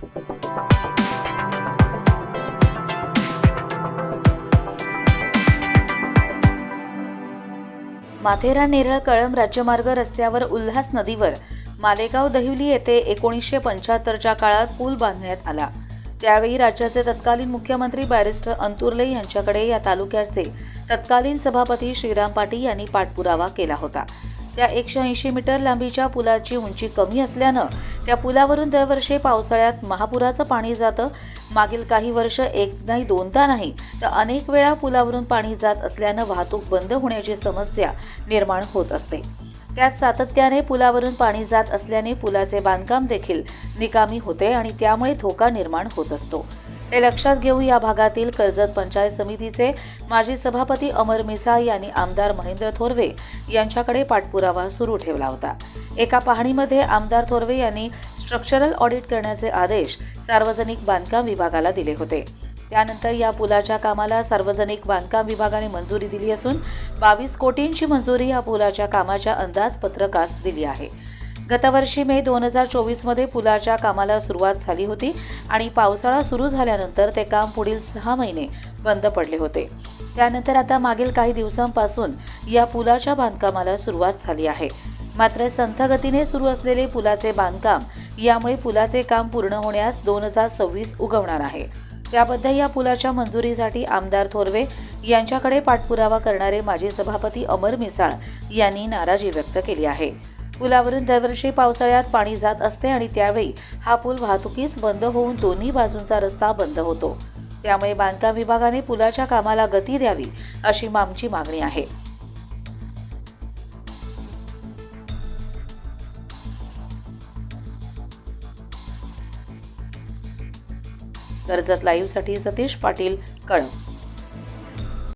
माथेरा नेरळ कळंब राज्यमार्ग रस्त्यावर उल्हास नदीवर मालेगाव दहिवली येथे एकोणीसशे पंच्याहत्तरच्या काळात पूल बांधण्यात आला. त्यावेळी राज्याचे तत्कालीन मुख्यमंत्री बॅरिस्टर अंतुर्ले यांच्याकडे या तालुक्याचे तत्कालीन सभापती श्रीराम पाटील यांनी पाठपुरावा केला होता. त्या एकशे ऐंशी मीटर लांबीच्या पुलाची उंची कमी असल्यानं त्या पुलावरून दरवर्षी पावसाळ्यात महापुराचं पाणी जातं. मागील काही वर्ष एक नाही दोनदा नाही तर अनेक वेळा पुलावरून पाणी जात असल्यानं वाहतूक बंद होण्याची समस्या निर्माण होत असते. त्यात सातत्याने पुलावरून पाणी जात असल्याने पुलाचे बांधकाम देखील निकामी होते आणि त्यामुळे धोका निर्माण होत असतो. हे लक्षात घेऊन या भागातील कर्जत पंचायत समितीचे माजी सभापती अमर मिसाळ यांनी आमदार महेंद्र थोरवे यांच्याकडे पाठपुरावा सुरू ठेवला होता. एका पाहणीमध्ये आमदार थोरवे यांनी स्ट्रक्चरल ऑडिट करण्याचे आदेश सार्वजनिक बांधकाम विभागाला दिले होते. त्यानंतर या पुलाच्या कामाला सार्वजनिक बांधकाम विभागाने मंजुरी दिली असून बावीस कोटींची मंजुरी या पुलाच्या कामाच्या अंदाजपत्रकास दिली आहे. गतवर्षी मे दोन हजार चोवीसमध्ये पुलाच्या कामाला सुरुवात झाली होती आणि पावसाळा सुरू झाल्यानंतर ते काम पुढील सहा महिने बंद पडले होते. त्यानंतर आता मागील काही दिवसांपासून या पुलाच्या बांधकामाला सुरुवात झाली आहे. मात्र संथगतीने सुरू असलेले पुलाचे बांधकाम यामुळे पुलाचे काम पूर्ण होण्यास दोन हजार सव्वीस उगवणार आहे. त्याबद्दल या पुलाच्या मंजुरीसाठी आमदार थोरवे यांच्याकडे पाठपुरावा करणारे माजी सभापती अमर मिसाळ यांनी नाराजी व्यक्त केली आहे. पुलावरून दरवर्षी पावसाळ्यात पाणी जात असते आणि त्यावेळी हा पूल वाहतुकीस बंद होऊन दोन्ही बाजूंचा रस्ता बंद होतो. त्यामुळे बांधकाम विभागाने पुलाच्या कामाला गती द्यावी अशी आमची मागणी आहे. कर्जत लाईव्हसाठी सतीश पाटील कळंब.